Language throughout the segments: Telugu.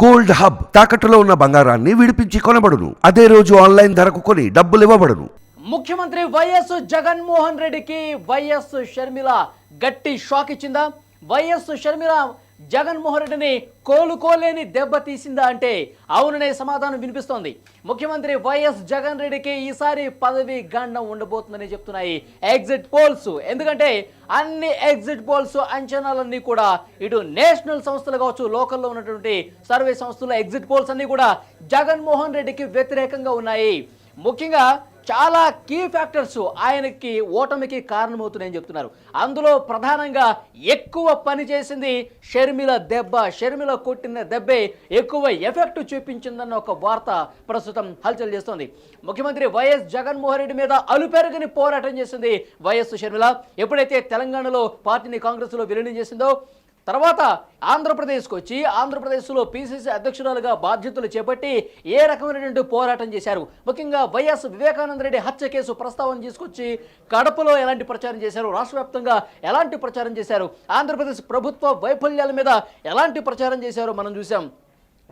గోల్డ్ హబ్ తాకట్టులో ఉన్న బంగారాన్ని విడిపించి కొనబడును. అదే రోజు ఆన్లైన్ ధరకు కొని డబ్బులు ఇవ్వబడును. ముఖ్యమంత్రి వైఎస్ జగన్మోహన్ రెడ్డికి వైఎస్ షర్మిల గట్టి షాక్ ఇచ్చిందా? వైఎస్ షర్మిల జగన్మోహన్ రెడ్డిని కోలుకోలేని దెబ్బ తీసిందా అంటే అవుననే సమాధానం వినిపిస్తోంది. ముఖ్యమంత్రి వైఎస్ జగన్ రెడ్డికి ఈసారి పదవి గండం ఉండబోతుందని చెప్తున్నాయి ఎగ్జిట్ పోల్స్. ఎందుకంటే అన్ని ఎగ్జిట్ పోల్స్ అంచనాలన్నీ కూడా ఇటు నేషనల్ సంస్థలు కావచ్చు లోకల్లో ఉన్నటువంటి సర్వే సంస్థలు ఎగ్జిట్ పోల్స్ అన్నీ కూడా జగన్మోహన్ రెడ్డికి వ్యతిరేకంగా ఉన్నాయి. ముఖ్యంగా చాలా కీ ఫ్యాక్టర్స్ ఆయనకి ఓటమికి కారణమవుతున్నాయని చెప్తున్నారు. అందులో ప్రధానంగా ఎక్కువ పని చేసింది షర్మిల దెబ్బ. షర్మిల కొట్టిన దెబ్బే ఎక్కువ ఎఫెక్ట్ చూపించిందన్న ఒక వార్త ప్రస్తుతం హల్చల్ చేస్తోంది. ముఖ్యమంత్రి వైఎస్ జగన్మోహన్ రెడ్డి మీద అలుపెరగని పోరాటం చేసింది వైఎస్ షర్మిల. ఎప్పుడైతే తెలంగాణలో పార్టీని కాంగ్రెస్లో విలీనం చేసిందో తర్వాత ఆంధ్రప్రదేశ్కి వచ్చి ఆంధ్రప్రదేశ్లో పిసిసి అధ్యక్షురాలుగా బాధ్యతలు చేపట్టి ఏ రకమైనటువంటి పోరాటం చేశారు? ముఖ్యంగా వైఎస్ వివేకానంద రెడ్డి హత్య కేసు ప్రస్తావన తీసుకొచ్చి కడపలో ఎలాంటి ప్రచారం చేశారు? రాష్ట్ర ఎలాంటి ప్రచారం చేశారు? ఆంధ్రప్రదేశ్ ప్రభుత్వ వైఫల్యాల మీద ఎలాంటి ప్రచారం చేశారో మనం చూసాం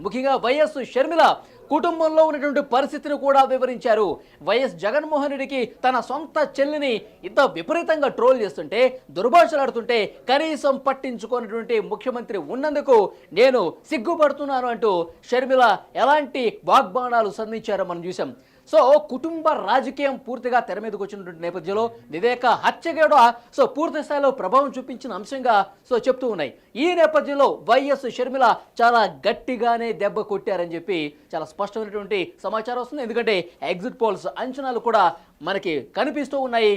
ముఖ్యంగా వైఎస్ షర్మిల కుటుంబంలో ఉన్నటువంటి పరిస్థితిని కూడా వివరించారు. వైఎస్ జగన్మోహన్ రెడ్డికి తన సొంత చెల్లిని ఇంత విపరీతంగా ట్రోల్ చేస్తుంటే దుర్భాషలాడుతుంటే కనీసం పట్టించుకున్నటువంటి ముఖ్యమంత్రి ఉన్నందుకు నేను సిగ్గుపడుతున్నాను అంటూ షర్మిల ఎలాంటి వాగ్బాణాలు సంధించారో మనం చూసాం సో కుటుంబ రాజకీయం పూర్తిగా తెర మీదకి వచ్చినటువంటి నేపథ్యంలో నిదేక హత్య కూడా సో పూర్తి స్థాయిలో ప్రభావం చూపించిన అంశంగా సో చెప్తూ ఉన్నాయి. ఈ నేపథ్యంలో వైఎస్ షర్మిల చాలా గట్టిగానే దెబ్బ కొట్టారని చెప్పి చాలా స్పష్టమైనటువంటి సమాచారం వస్తుంది. ఎందుకంటే ఎగ్జిట్ పోల్స్ అంచనాలు కూడా మనకి కనిపిస్తూ ఉన్నాయి.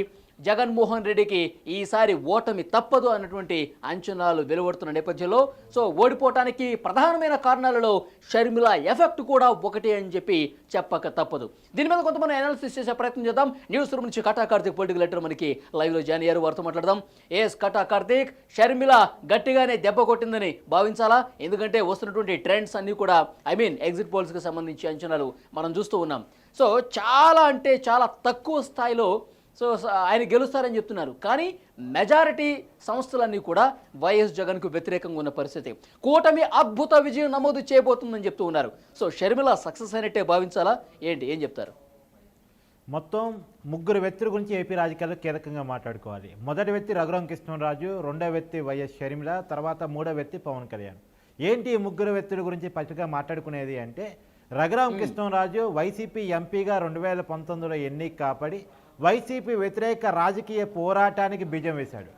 జగన్మోహన్ రెడ్డికి ఈసారి ఓటమి తప్పదు అన్నటువంటి అంచనాలు వెలువడుతున్న నేపథ్యంలో సో ఓడిపోవటానికి ప్రధానమైన కారణాలలో షర్మిల ఎఫెక్ట్ కూడా ఒకటి అని చెప్పి చెప్పక తప్పదు. దీని మీద కొంతమంది అనాలిసిస్ చేసే ప్రయత్నం చేద్దాం. న్యూస్ రూమ్ నుంచి కటా కార్తీక్ పొలిటికల్ లెటర్ మనకి లైవ్లో జాయిన్ అయ్యారు. వారితో మాట్లాడదాం. ఎస్ కటా కార్తీక్ షర్మిల గట్టిగానే దెబ్బ కొట్టిందని భావించాలా? ఎందుకంటే వస్తున్నటువంటి ట్రెండ్స్ అన్నీ కూడా ఐ మీన్ ఎగ్జిట్ పోల్స్కి సంబంధించి అంచనాలు మనం చూస్తూ ఉన్నాం. సో చాలా అంటే చాలా తక్కువ స్థాయిలో సో ఆయన గెలుస్తారని చెప్తున్నారు. కానీ మెజారిటీ సంస్థలన్నీ కూడా వైఎస్ జగన్కు వ్యతిరేకంగా ఉన్న పరిస్థితి. కూటమి అద్భుత విజయం నమోదు చేయబోతుందని చెప్తూ ఉన్నారు. సో షర్మిల సక్సెస్ అయినట్టే భావించాలా? ఏంటి? ఏం చెప్తారు? మొత్తం ముగ్గురు వ్యక్తుల గురించి ఏపీ రాజకీయాల్లో కీలకంగా మాట్లాడుకోవాలి. మొదటి వ్యక్తి రఘురామ కృష్ణరాజు రెండో వ్యక్తి వైఎస్ షర్మిల తర్వాత మూడో వ్యక్తి పవన్ కళ్యాణ్. ఏంటి ఈ ముగ్గురు వ్యక్తుల గురించి పచ్చిగా మాట్లాడుకునేది అంటే రఘురామ కృష్ణరాజు వైసీపీ ఎంపీగా రెండు వేల పంతొమ్మిదిలో ఎన్నిక కాపడి వైసీపీ వ్యతిరేక రాజకీయ పోరాటానికి బీజం వేశాడు.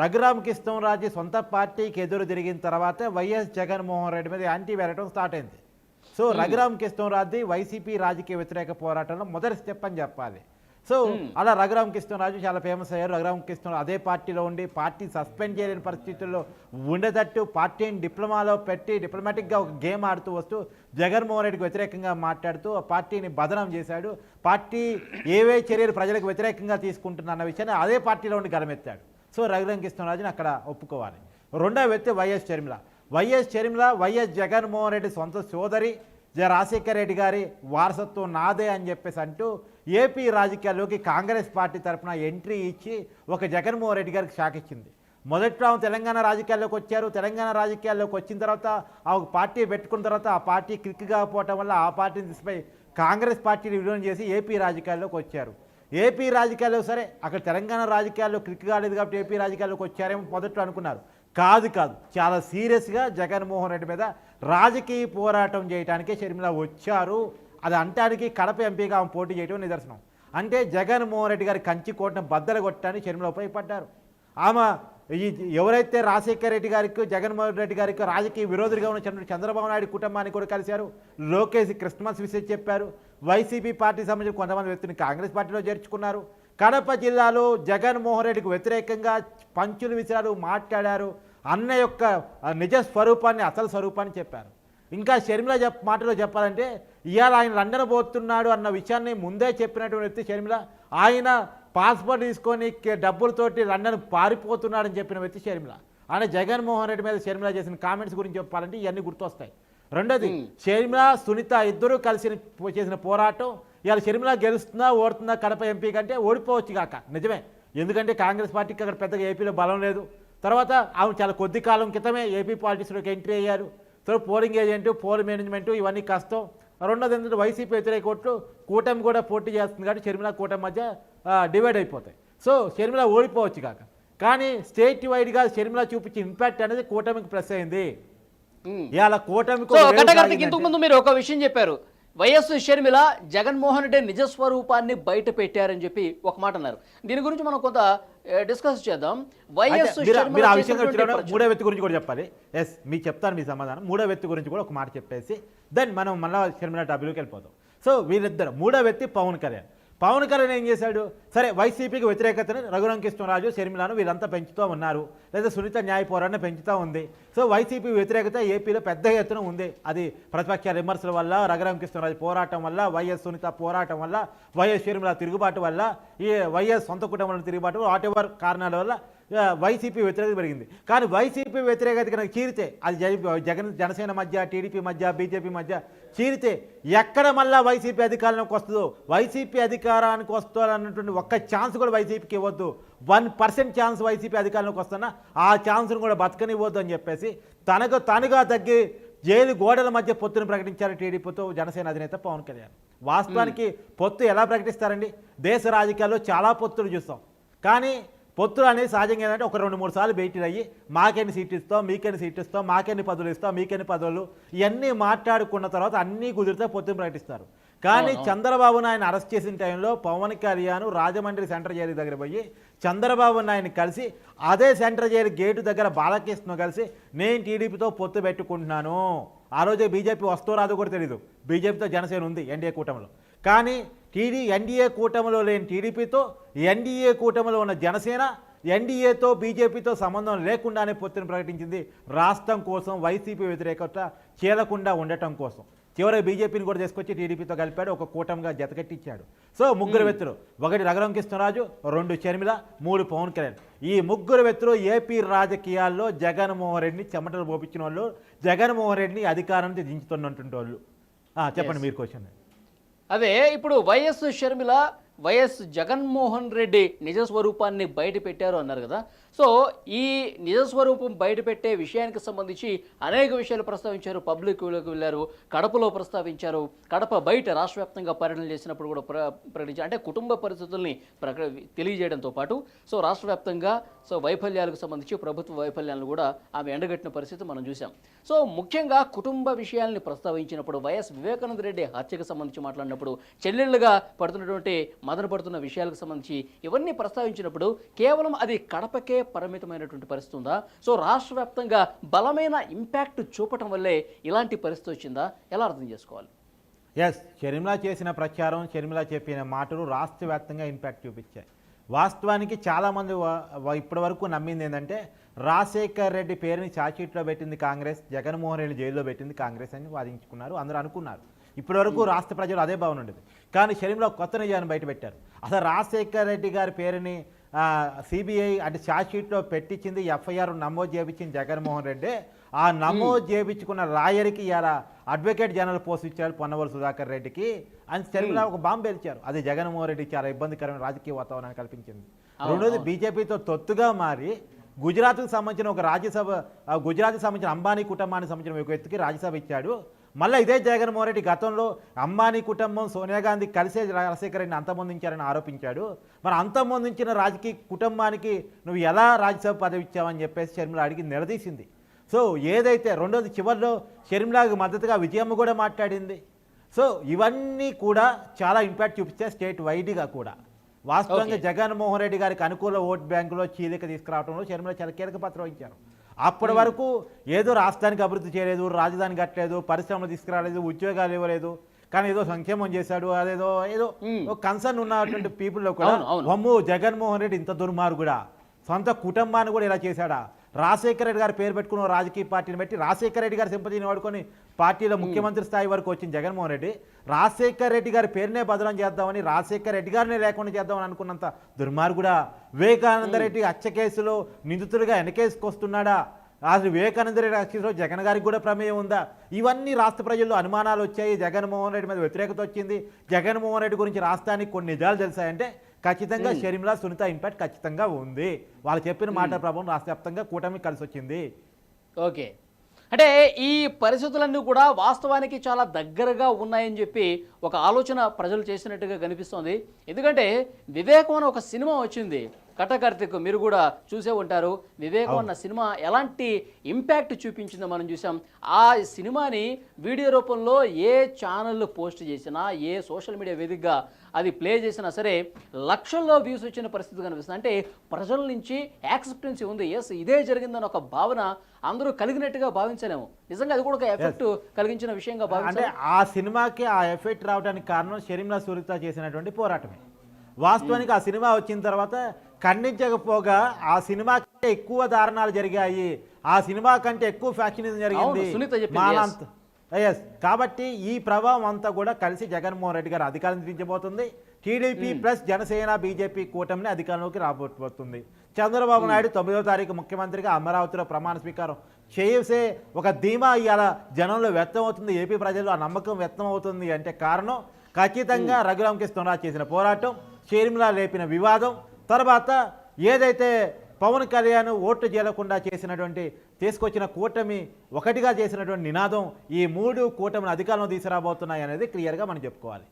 రఘురామ కృష్ణరాజు సొంత పార్టీకి ఎదురు తిరిగిన తర్వాత వైఎస్ జగన్మోహన్ రెడ్డి మీద యాంటీ వెళ్ళటం స్టార్ట్ అయింది. సో రఘురామ్ కృష్ణరాజు వైసీపీ రాజకీయ వ్యతిరేక పోరాటంలో మొదటి స్టెప్ అని చెప్పాలి. సో అలా రఘురామ్ కృష్ణరాజు చాలా ఫేమస్ అయ్యారు. రఘురామ్ కృష్ణ అదే పార్టీలో ఉండి పార్టీ సస్పెండ్ చేయలేని పరిస్థితుల్లో ఉండేటట్టు పార్టీని డిప్లొమాలో పెట్టి డిప్లొమాటిక్గా ఒక గేమ్ ఆడుతూ వస్తూ జగన్మోహన్ రెడ్డికి వ్యతిరేకంగా మాట్లాడుతూ ఆ పార్టీని బదనం చేశాడు. పార్టీ ఏవే చర్యలు ప్రజలకు వ్యతిరేకంగా తీసుకుంటున్న అన్న విషయాన్ని అదే పార్టీలో ఉండి గలమెత్తాడు సో రఘురామ్ కృష్ణరాజుని అక్కడ ఒప్పుకోవాలి. రెండో వ్యక్తి YS Sharmila. YS Sharmila YS Jaganmohan Reddy సొంత సోదరి. జ రాజశేఖర రెడ్డి గారి వారసత్వం నాదే అని చెప్పేసి అంటూ ఏపీ రాజకీయాల్లోకి కాంగ్రెస్ పార్టీ తరఫున ఎంట్రీ ఇచ్చి ఒక జగన్మోహన్ రెడ్డి గారికి షాక్ ఇచ్చింది. మొదట్లో ఆమె తెలంగాణ రాజకీయాల్లోకి వచ్చారు. తెలంగాణ రాజకీయాల్లోకి వచ్చిన తర్వాత ఆ ఒక పార్టీ పెట్టుకున్న తర్వాత ఆ పార్టీ క్లిక్ కాకపోవటం వల్ల ఆ పార్టీని తీసిపోయి కాంగ్రెస్ పార్టీని విలీనం చేసి ఏపీ రాజకీయాల్లోకి వచ్చారు. ఏపీ రాజకీయాల్లో సరే అక్కడ తెలంగాణ రాజకీయాల్లో క్లిక్ కాలేదు కాబట్టి ఏపీ రాజకీయాల్లోకి వచ్చారేమో మొదట్లో అనుకున్నారు. కాదు కాదు చాలా సీరియస్గా జగన్మోహన్ రెడ్డి మీద రాజకీయ పోరాటం చేయడానికే షర్మిల వచ్చారు. అది అంటానికి కడప ఎంపీగా ఆమె పోటీ చేయడం నిదర్శనం. అంటే జగన్మోహన్ రెడ్డి గారి కంచి కోటను బద్దలు కొట్టడానికి షర్మిల ఉపయోగపడ్డారు. ఆమె ఈ ఎవరైతే రాజశేఖర రెడ్డి గారికి జగన్మోహన్ రెడ్డి గారికి రాజకీయ విరోధులుగా ఉన్న చంద్రబాబు నాయుడు కుటుంబాన్ని కూడా కలిశారు. లోకేష్ క్రిస్మస్ విషయం చెప్పారు. వైసీపీ పార్టీ సంబంధించిన కొంతమంది వ్యక్తిని కాంగ్రెస్ పార్టీలో చేర్చుకున్నారు. కడప జిల్లాలో జగన్మోహన్ రెడ్డికి వ్యతిరేకంగా పంచులు విసిరారు మాట్లాడారు. అన్న యొక్క నిజ స్వరూపాన్ని అసలు స్వరూపాన్ని చెప్పారు. ఇంకా షర్మిల చెప్ మాటలో చెప్పాలంటే ఇవాళ ఆయన లండన్ పోతున్నాడు అన్న విషయాన్ని ముందే చెప్పినటువంటి వ్యక్తి షర్మిల ఆయన పాస్పోర్ట్ తీసుకొని డబ్బులతోటి లండన్ పారిపోతున్నాడని చెప్పిన వ్యక్తి షర్మిల. ఆయన జగన్మోహన్ రెడ్డి మీద షర్మిల చేసిన కామెంట్స్ గురించి చెప్పాలంటే ఇవన్నీ గుర్తొస్తాయి. రెండోది షర్మిల సునీత ఇద్దరూ కలిసి చేసిన పోరాటం ఇవాళ షర్మిల గెలుస్తుందా ఓడుతుందా కడప ఎంపీ కంటే ఓడిపోవచ్చు కాక. నిజమే. ఎందుకంటే కాంగ్రెస్ పార్టీకి అక్కడ పెద్దగా ఏపీలో బలం లేదు. తర్వాత ఆమె చాలా కొద్ది కాలం క్రితమే ఏపీ పాలిటిక్స్లోకి ఎంట్రీ అయ్యారు. So polling agent poll management ఇవన్నీ కష్టం. రెండోది ఏంటంటే వైసీపీ వ్యతిరేక ఓట్లు కూటమి కూడా పోటీ చేస్తుంది కాబట్టి షర్మిల కూటమి మధ్య డివైడ్ అయిపోతాయి. సో షర్మిల ఓడిపోవచ్చు కాక. కానీ స్టేట్ వైడ్గా షర్మిల చూపించే ఇంపాక్ట్ అనేది కూటమికి ప్లస్ అయింది. ఇవాళ కూటమికి సో ఒక వేవ్ కట్టగారికి సాగిందంటే- ఇంతకు ముందు మీరు ఒక విషయం చెప్పారు. వైఎస్ షర్మిల జగన్మోహన్ రెడ్డి నిజ స్వరూపాన్ని బయట పెట్టారని చెప్పి ఒక మాట అన్నారు. దీని గురించి మనం కొంత డిస్కస్ చేద్దాం. వైఎస్ మీరు- ఆ విషయం చేసినటువంటి వచ్చిన ప్రచారం- మూడో వ్యక్తి గురించి కూడా చెప్పాలి. ఎస్ మీకు చెప్తాను మీ సమాధానం. మూడో వ్యక్తి గురించి కూడా ఒక మాట చెప్పేసి దెన్ మనం మళ్ళా షర్మిల టాపిక్లోకి వెళ్ళిపోతాం. సో వీళ్ళిద్దరు మూడో వ్యక్తి పవన్ కళ్యాణ్. పవన్ కళ్యాణ్ ఏం చేశాడు? సరే వైసీపీకి వ్యతిరేకతను రఘురంకృష్ణరాజు షర్మిలను వీళ్ళంతా పెంచుతూ ఉన్నారు. లేదా సునీత న్యాయ పోరాటం పెంచుతూ ఉంది. సో వైసీపీ వ్యతిరేకత ఏపీలో పెద్ద ఎత్తున ఉంది. అది ప్రతిపక్ష విమర్శల వల్ల రఘురామకృష్ణరాజు పోరాటం వల్ల వైఎస్ సునీత పోరాటం వల్ల వైఎస్ షర్మిల తిరుగుబాటు వల్ల ఈ వైఎస్ సొంత కుటుంబంలో తిరుగుబాటు వాట్ ఎవర్ కారణాల వల్ల వైసీపీ వ్యతిరేకత పెరిగింది. కానీ వైసీపీ వ్యతిరేకత కనుక చీరితే అది జగన్ జనసేన మధ్య టీడీపీ మధ్య బీజేపీ మధ్య చీరితే ఎక్కడ మళ్ళా వైసీపీ అధికారంలోకి వస్తుందో వైసీపీ అధికారానికి వస్తారన్నటువంటి ఒక్క ఛాన్స్ కూడా వైసీపీకి ఇవ్వద్దు. వన్ పర్సెంట్ ఛాన్స్ వైసీపీ అధికారంలోకి వస్తున్నా ఆ ఛాన్స్ను కూడా బతకనివ్వద్దు అని చెప్పేసి తనకు తనుగా తగ్గి జైలు గోడల మధ్య పొత్తును ప్రకటించారు టీడీపీతో జనసేన అధినేత పవన్ కళ్యాణ్. వాస్తవానికి పొత్తు ఎలా ప్రకటిస్తారండి? దేశ రాజకీయాల్లో చాలా పొత్తులు చూస్తాం. కానీ పొత్తులు అనేది సహజంగా ఏంటంటే ఒక రెండు మూడు సార్లు భేటీ అయ్యి మాకెన్ని సీట్లు ఇస్తాం మీకెన్ని సీట్లు ఇస్తాం మాకెన్ని పదవులు ఇస్తాం మీకెన్ని పదవులు ఇవన్నీ మాట్లాడుకున్న తర్వాత అన్నీ కుదిరితే పొత్తును ప్రకటిస్తారు. కానీ చంద్రబాబు నాయుడు అరెస్ట్ చేసిన టైంలో పవన్ కళ్యాణ్ రాజమండ్రి సెంట్రల్ జైలు దగ్గర పోయి చంద్రబాబు నాయుడిని కలిసి అదే సెంట్రల్ జైలు గేటు దగ్గర బాలకృష్ణ కలిసి నేను టీడీపీతో పొత్తు పెట్టుకుంటున్నాను. ఆ రోజే బీజేపీ వస్తో రాదో కూడా తెలియదు బీజేపీతో జనసేన ఉంది ఎన్డీఏ కూటమిలో. కానీ టీడీ ఎన్డీఏ కూటమిలో లేని టీడీపీతో ఎన్డీఏ కూటమిలో ఉన్న జనసేన ఎన్డీఏతో బీజేపీతో సంబంధం లేకుండానే పొత్తును ప్రకటించింది రాష్ట్రం కోసం వైసీపీ వ్యతిరేకత చీలకుండా ఉండటం కోసం. చివరి బీజేపీని కూడా తీసుకొచ్చి టీడీపీతో కలిపాడు ఒక కూటమిగా జతకట్టించాడు. సో ముగ్గురు వ్యక్తులు ఒకటి రఘురామ కృష్ణరాజు రెండు షర్మిల మూడు పవన్ కళ్యాణ్. ఈ ముగ్గురు వ్యక్తులు ఏపీ రాజకీయాల్లో జగన్మోహన్ రెడ్డిని చెమటలు పోపించిన వాళ్ళు జగన్మోహన్ రెడ్డిని అధికారం నుంచి దించుతున్నటువంటి వాళ్ళు. చెప్పండి మీరు క్వశ్చన్ అదే ఇప్పుడు వైఎస్ షర్మిల వైఎస్ జగన్మోహన్ రెడ్డి నిజ స్వరూపాన్ని బయట పెట్టారు అన్నారు కదా. సో ఈ నిజ స్వరూపం విషయానికి సంబంధించి అనేక విషయాలు ప్రస్తావించారు. పబ్లిక్లోకి వెళ్ళారు కడపలో ప్రస్తావించారు. కడప బయట రాష్ట్ర వ్యాప్తంగా పర్యటన చేసినప్పుడు కూడా ప్ర ప్రకటించారు. అంటే కుటుంబ పరిస్థితుల్ని ప్రక తెలియజేయడంతో పాటు. సో రాష్ట్ర వ్యాప్తంగా సో వైఫల్యాలకు సంబంధించి ప్రభుత్వ వైఫల్యాలను కూడా ఆమె ఎండగట్టిన పరిస్థితి మనం చూసాం సో ముఖ్యంగా కుటుంబ విషయాల్ని ప్రస్తావించినప్పుడు వైఎస్ వివేకానంద రెడ్డి హత్యకు సంబంధించి మాట్లాడినప్పుడు చెల్లెళ్ళుగా పడుతున్నటువంటి మదన పడుతున్న విషయాలకు సంబంధించి ఇవన్నీ ప్రస్తావించినప్పుడు కేవలం అది కడపకే పరిమితమైనటువంటి పరిస్థితి ఉందా? సో రాష్ట్ర వ్యాప్తంగా బలమైన ఇంపాక్ట్ చూపటం వల్లే ఇలాంటి పరిస్థితి వచ్చిందా? ఎలా అర్థం చేసుకోవాలి? ఎస్ షర్మిల చేసిన ప్రచారం షర్మిల చెప్పిన మాటలు రాష్ట్ర వ్యాప్తంగా ఇంపాక్ట్ చూపించాయి. వాస్తవానికి చాలామంది ఇప్పటి వరకు నమ్మింది ఏంటంటే రాజశేఖర్ రెడ్డి పేరుని చార్జ్షీట్లో పెట్టింది కాంగ్రెస్ జగన్మోహన్ రెడ్డి జైల్లో పెట్టింది కాంగ్రెస్ అని వాదించుకున్నారు అందరూ అనుకున్నారు. ఇప్పటి వరకు రాష్ట్ర ప్రజలు అదే భావన ఉండేది. కానీ షర్మిల కొత్త నిజాన్ని బయటపెట్టారు అసలు రాజశేఖర్ రెడ్డి గారి పేరుని సిబిఐ అంటే ఛార్జ్షీట్లో పెట్టించింది ఎఫ్ఐఆర్ నమోదు చేయించింది జగన్మోహన్ రెడ్డి. ఆ నమోదు చేయించుకున్న లాయర్కి ఇలా అడ్వకేట్ జనరల్ పోస్ట్ ఇచ్చారు పొన్నవల్ సుధాకర్ రెడ్డికి. అని షర్మిల ఒక బాంబు పేల్చారు. అది జగన్మోహన్ రెడ్డి చాలా ఇబ్బందికరమైన రాజకీయ వాతావరణాన్ని కల్పించింది. రెండోది బీజేపీతో తొత్తుగా మారి గుజరాత్కు సంబంధించిన ఒక రాజ్యసభ గుజరాత్కి సంబంధించిన అంబానీ కుటుంబానికి సంబంధించిన ఒక వ్యక్తికి రాజ్యసభ ఇచ్చాడు. మళ్ళీ ఇదే జగన్మోహన్ రెడ్డి గతంలో అంబానీ కుటుంబం సోనియా గాంధీ కలిసే రాజశేఖర రెడ్డిని అంతమొందించారని ఆరోపించాడు. మరి అంతమొందించిన రాజకీయ కుటుంబానికి నువ్వు ఎలా రాజ్యసభ పదవి ఇచ్చావని చెప్పేసి షర్మిల అడిగి నిలదీసింది. సో ఏదైతే రెండోది చివరిలో షర్మిలాకి మద్దతుగా విజయమ్మ కూడా మాట్లాడింది. సో ఇవన్నీ కూడా చాలా ఇంపాక్ట్ చూపిస్తే స్టేట్ వైడ్గా కూడా. వాస్తవంగా జగన్మోహన్ రెడ్డి గారికి అనుకూల ఓట్ బ్యాంకులో చీలిక తీసుకురావడంలో షర్మిల చాలా కీలక పాత్ర వహించారు. అప్పటి వరకు ఏదో రాష్ట్రానికి అభివృద్ధి చేయలేదు రాజధాని కట్టలేదు పరిశ్రమలు తీసుకురాలేదు ఉద్యోగాలు ఇవ్వలేదు కానీ ఏదో సంక్షేమం చేశాడు అదేదో ఏదో కన్సర్న్ ఉన్నటువంటి పీపుల్లో కూడా. అమ్ము జగన్మోహన్ రెడ్డి ఇంత దుర్మార్గుడా? సొంత కుటుంబాన్ని కూడా ఇలా చేశాడా? రాజశేఖర రెడ్డి గారు పేరు పెట్టుకున్న రాజకీయ పార్టీని పెట్టి రాజశేఖర రెడ్డి గారి సింపతిని వాడుకొని పార్టీలో ముఖ్యమంత్రి స్థాయి వరకు వచ్చిన జగన్మోహన్ రెడ్డి. రాజశేఖర రెడ్డి గారి పేరునే బదలం చేద్దామని రాజశేఖర రెడ్డి గారినే లేకుండా చేద్దామని అనుకున్నంత దుర్మార్గుడా. వివేకానంద రెడ్డి హత్య కేసులో నిందితుడిగా వెనకేసుకొస్తున్నాడా? అసలు వివేకానంద రెడ్డి హత్యలో జగన్ గారికి కూడా ప్రమేయం ఉందా? ఇవన్నీ రాష్ట్ర ప్రజల్లో అనుమానాలు వచ్చాయి. జగన్మోహన్ రెడ్డి మీద వ్యతిరేకత వచ్చింది. జగన్మోహన్ రెడ్డి గురించి రాష్ట్రానికి కొన్ని నిజాలు తెలిసాయంటే ఖచ్చితంగా షర్మిల సునీత ఇంపాక్ట్ ఖచ్చితంగా ఉంది. వాళ్ళు చెప్పిన మాట ప్రభావం రాష్ట్ర వ్యాప్తంగా కూటమి కలిసి వచ్చింది ఓకే. అంటే ఈ పరిస్థితులన్నీ కూడా వాస్తవానికి చాలా దగ్గరగా ఉన్నాయని చెప్పి ఒక ఆలోచన ప్రజలు చేసినట్టుగా కనిపిస్తోంది. ఎందుకంటే వివేకం అనే ఒక సినిమా వచ్చింది. కటకార్తిక్ మీరు కూడా చూసే ఉంటారు. వివేకం అన్న సినిమా ఎలాంటి ఇంపాక్ట్ చూపించిందో మనం చూసాం. ఆ సినిమాని వీడియో రూపంలో ఏ ఛానల్ పోస్ట్ చేసినా ఏ సోషల్ మీడియా వేదికగా అది ప్లే చేసినా సరే లక్షల్లో వ్యూస్ వచ్చిన పరిస్థితి కనిపిస్తుంది. అంటే ప్రజల నుంచి యాక్సెప్టెన్సీ ఉంది. ఎస్ ఇదే జరిగిందని ఒక భావన అందరూ కలిగినట్టుగా భావించలేము. నిజంగా అది కూడా ఒక ఎఫెక్ట్ కలిగించిన విషయంగా అంటే భావించాలి ఆ సినిమాకి ఆ ఎఫెక్ట్ రావడానికి కారణం షర్మిలా సురిత చేసినటువంటి పోరాటమే. వాస్తవానికి ఆ సినిమా వచ్చిన తర్వాత ఖండించకపోగా ఆ సినిమా కంటే ఎక్కువ దారుణాలు జరిగాయి. ఆ సినిమా కంటే ఎక్కువ ఫ్యాక్షనిజం జరిగింది. మానంత. ఎస్ కాబట్టి ఈ ప్రభావం అంతా కూడా కలిసి జగన్మోహన్ రెడ్డి గారు అధికారం దించబోతుంది టీడీపీ ప్లస్ జనసేన బీజేపీ కూటమిని అధికారంలోకి రాబోతుంది. చంద్రబాబు నాయుడు తొమ్మిదో తారీఖు ముఖ్యమంత్రిగా అమరావతిలో ప్రమాణ స్వీకారం చేసే ఒక ధీమా ఇవాళ జనంలో వ్యక్తం అవుతుంది. ఏపీ ప్రజల్లో ఆ నమ్మకం వ్యక్తం అవుతుంది అంటే కారణం ఖచ్చితంగా రఘురామకృష్ణరాజు చేసిన పోరాటం షర్మిల లేపిన వివాదం తర్వాత ఏదైతే పవన్ కళ్యాణ్ ఓట్లు చేయకుండా చేసినటువంటి తీసుకొచ్చిన కూటమి ఒకటిగా చేసినటువంటి నినాదం ఈ మూడు కూటమిని అధికారంలో తీసుకురాబోతున్నాయి అనేది క్లియర్గా మనం చెప్పుకోవాలి.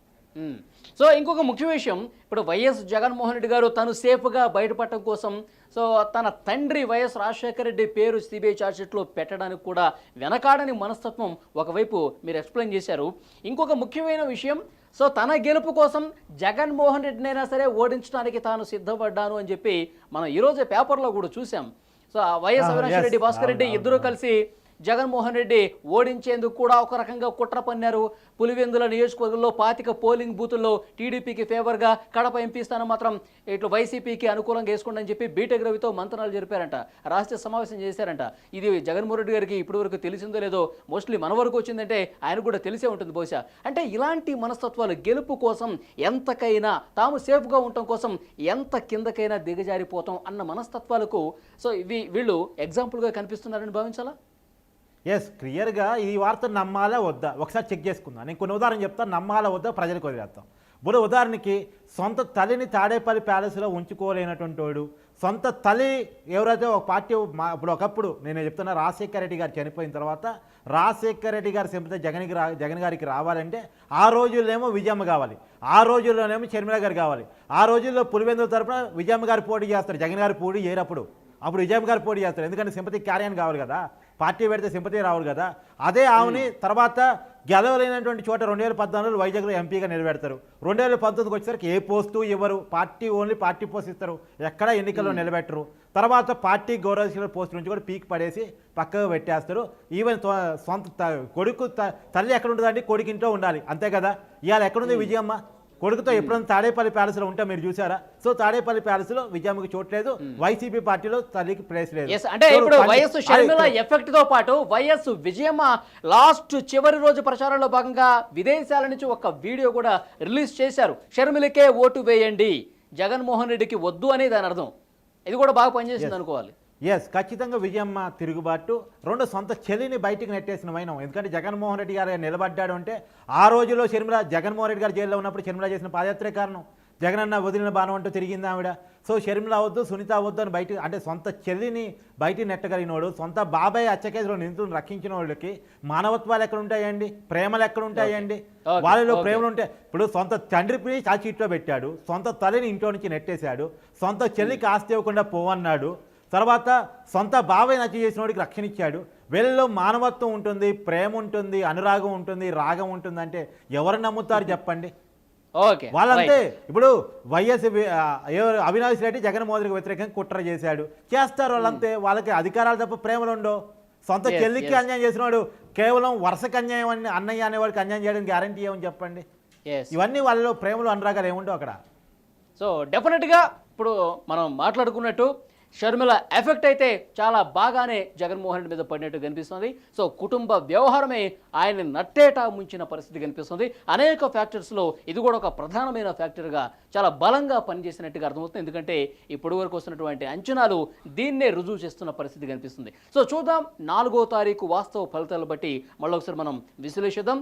సో ఇంకొక ముఖ్య విషయం ఇప్పుడు వైఎస్ జగన్మోహన్ రెడ్డి గారు తను సేఫ్గా బయటపడటం కోసం సో తన తండ్రి వైఎస్ రాజశేఖర రెడ్డి పేరు సిబిఐ ఛార్జ్షీట్లో పెట్టడానికి కూడా వెనకాడని మనస్తత్వం ఒకవైపు మీరు ఎక్స్ప్లెయిన్ చేశారు. ఇంకొక ముఖ్యమైన విషయం సో తన గెలుపు కోసం జగన్మోహన్ రెడ్డినైనా సరే ఓడించడానికి తాను సిద్ధపడ్డాను అని చెప్పి మనం ఈరోజే పేపర్లో కూడా చూసాం so YS Ah, Avinash. Reddy Bhaskar Reddy ఇద్దరు. కలిసి జగన్మోహన్ రెడ్డి ఓడించేందుకు కూడా ఒక రకంగా కుట్ర పన్నారు. పులివెందుల నియోజకవర్గంలో పాతిక పోలింగ్ బూతుల్లో టీడీపీకి ఫేవర్గా కడప ఎంపీ స్థానం మాత్రం ఇట్లు వైసీపీకి అనుకూలంగా వేసుకోండి అని చెప్పి బీటెక్ రవితో మంతనాలు జరిపారంట. రాష్ట్ర సమావేశం చేశారంట. ఇది జగన్మోహన్ రెడ్డి గారికి ఇప్పటి వరకు తెలిసిందో లేదో మోస్ట్లీ మన వరకు వచ్చిందంటే ఆయన కూడా తెలిసే ఉంటుంది బహుశా. అంటే ఇలాంటి మనస్తత్వాలు గెలుపు కోసం ఎంతకైనా తాము సేఫ్గా ఉండటం కోసం ఎంత కిందకైనా దిగజారిపోతాం అన్న మనస్తత్వాలకు సో ఇవి వీళ్ళు ఎగ్జాంపుల్గా కనిపిస్తున్నారని భావించాలా? ఎస్ క్లియర్గా ఈ వార్త నమ్మాలా వద్దా? ఒకసారి చెక్ చేసుకుందాం. నేను కొన్ని ఉదాహరణ చెప్తాను నమ్మాలా వద్దా? ప్రజలకు వదిలేస్తాం ఇప్పుడు ఉదాహరణకి సొంత తల్లిని తాడేపల్లి ప్యాలెస్లో ఉంచుకోలేనటువంటి వాడు సొంత తల్లి ఎవరైతే ఒక పార్టీ మా- ఇప్పుడు ఒకప్పుడు నేను చెప్తున్నా రాజశేఖర రెడ్డి గారు చనిపోయిన తర్వాత రాజశేఖర రెడ్డి గారి సింపతి జగన్కి రా జగన్ గారికి రావాలంటే ఆ రోజుల్లోనేమో విజయమ్మ కావాలి. ఆ రోజుల్లోనేమో షర్మిల గారు కావాలి. ఆ రోజుల్లో పులివెందుల తరపున విజయమ్మ గారు పోటీ చేస్తారు. జగన్ గారు పోటీ చేయరప్పుడు. అప్పుడు విజయమ్మ గారు పోటీ చేస్తారు. ఎందుకంటే సింపతి క్యారియన్ కావాలి కదా. పార్టీ పెడితే సింపతి రావాలి కదా. అదే ఆమెని తర్వాత గెలవలేనటువంటి చోట రెండు వేల పద్నాలుగులో వైజాగ్లో ఎంపీగా నిలబెడతారు. రెండు వేల పంతొమ్మిదికి వచ్చేసరికి ఏ పోస్టు ఇవ్వరు. పార్టీ ఓన్లీ పార్టీ పోస్ట్ ఇస్తారు. ఎక్కడ ఎన్నికల్లో నిలబెట్టరు. తర్వాత పార్టీ గౌరవ పోస్ట్ నుంచి కూడా పీక్ పడేసి పక్కకు పెట్టేస్తారు. ఈవెన్ సొంత కొడుకు తల్లి ఎక్కడ ఉంటుందండి కొడుకు ఇంట్లో ఉండాలి. అంతే కదా? ఇవాళ ఎక్కడుంది విజయమ్మ? కొడుకుతో ఎప్పుడైనా తాడేపల్లి ప్యాలెస్లో ఉంటే మీరు చూసారా? సో తాడేపల్లి ప్యాలెస్లో విజయమ్మకి చోటు లేదు. వైసీపీ పార్టీలో తల్లికి ప్లేస్ లేదు. అంటే ఇప్పుడు వైఎస్ షర్మిల ఎఫెక్ట్తో పాటు వైఎస్ విజయమ్మ లాస్ట్ చివరి రోజు ప్రచారంలో భాగంగా విదేశాల నుంచి ఒక వీడియో కూడా రిలీజ్ చేశారు. షర్మిలకే ఓటు వేయండి. జగన్మోహన్ రెడ్డికి వద్దు అనేది దాని అర్థం. ఇది కూడా బాగా పనిచేసింది అనుకోవాలి. ఎస్ ఖచ్చితంగా విజయమ్మ తిరుగుబాటు. రెండు సొంత చెల్లిని బయటికి నెట్టేసిన వైనం. ఎందుకంటే జగన్మోహన్ రెడ్డి గారు నిలబడ్డాడు అంటే ఆ రోజుల్లో షర్మిల జగన్మోహన్ రెడ్డి గారు జైల్లో ఉన్నప్పుడు షర్మిల చేసిన పాదయాత్రే కారణం. జగనన్న వదిలిన బాణం అంటూ తిరిగింది ఆవిడ. సో షర్మిల అవద్దు సునీత అవద్దు అని బయట అంటే సొంత చెల్లిని బయటికి నెట్టగలిగినోడు సొంత బాబాయ్ అచ్చకేసులో నిందుని రక్షించిన వాళ్ళకి మానవత్వాలు ఎక్కడ ఉంటాయండి ప్రేమలు ఎక్కడ ఉంటాయండి వాళ్ళలో. ప్రేమలు ఉంటే ఇప్పుడు సొంత తండ్రిని చాచీట్లో పెట్టాడు సొంత తల్లిని ఇంట్లో నుంచి నెట్టేశాడు సొంత చెల్లికి ఆస్తి ఇవ్వకుండా పోవన్నాడు తర్వాత సొంత బాబాయ్ నచ్చి చేసిన వాడికి రక్షణ ఇచ్చాడు వీళ్ళలో మానవత్వం ఉంటుంది ప్రేమ ఉంటుంది అనురాగం ఉంటుంది రాగం ఉంటుంది అంటే ఎవరు నమ్ముతారు చెప్పండి? ఓకే వాళ్ళంతే. ఇప్పుడు వైఎస్ అవినాష్ రెడ్డి జగన్మోహన్ రెడ్డికి వ్యతిరేకంగా కుట్ర చేశాడు. చేస్తారు వాళ్ళంతే. వాళ్ళకి అధికారాలు తప్ప ప్రేమలు ఉండవు. సొంత చెల్లికి. అన్యాయం చేసినవాడు కేవలం వరుసకు అన్యాయం అని అన్నయ్య అనేవాడికి అన్యాయం చేయడానికి గ్యారంటీ ఏమని చెప్పండి? ఇవన్నీ వాళ్ళలో ప్రేమలు అనురాగాలు ఏముండవు అక్కడ. సో డెఫినెట్గా ఇప్పుడు మనం మాట్లాడుకున్నట్టు షర్మిల ఎఫెక్ట్ అయితే చాలా బాగానే జగన్మోహన్ రెడ్డి మీద పడినట్టు కనిపిస్తుంది. సో కుటుంబ వ్యవహారమే ఆయన నట్టేటా ముంచిన పరిస్థితి కనిపిస్తుంది. అనేక ఫ్యాక్టర్స్లో ఇది కూడా ఒక ప్రధానమైన ఫ్యాక్టర్గా చాలా బలంగా పనిచేసినట్టుగా అర్థమవుతుంది. ఎందుకంటే ఇప్పటి వరకు వస్తున్నటువంటి అంచనాలు దీన్నే రుజువు చేస్తున్న పరిస్థితి కనిపిస్తుంది. సో చూద్దాం నాలుగో తారీఖు వాస్తవ ఫలితాలు బట్టి మళ్ళీ ఒకసారి మనం విశ్లేషిద్దాం.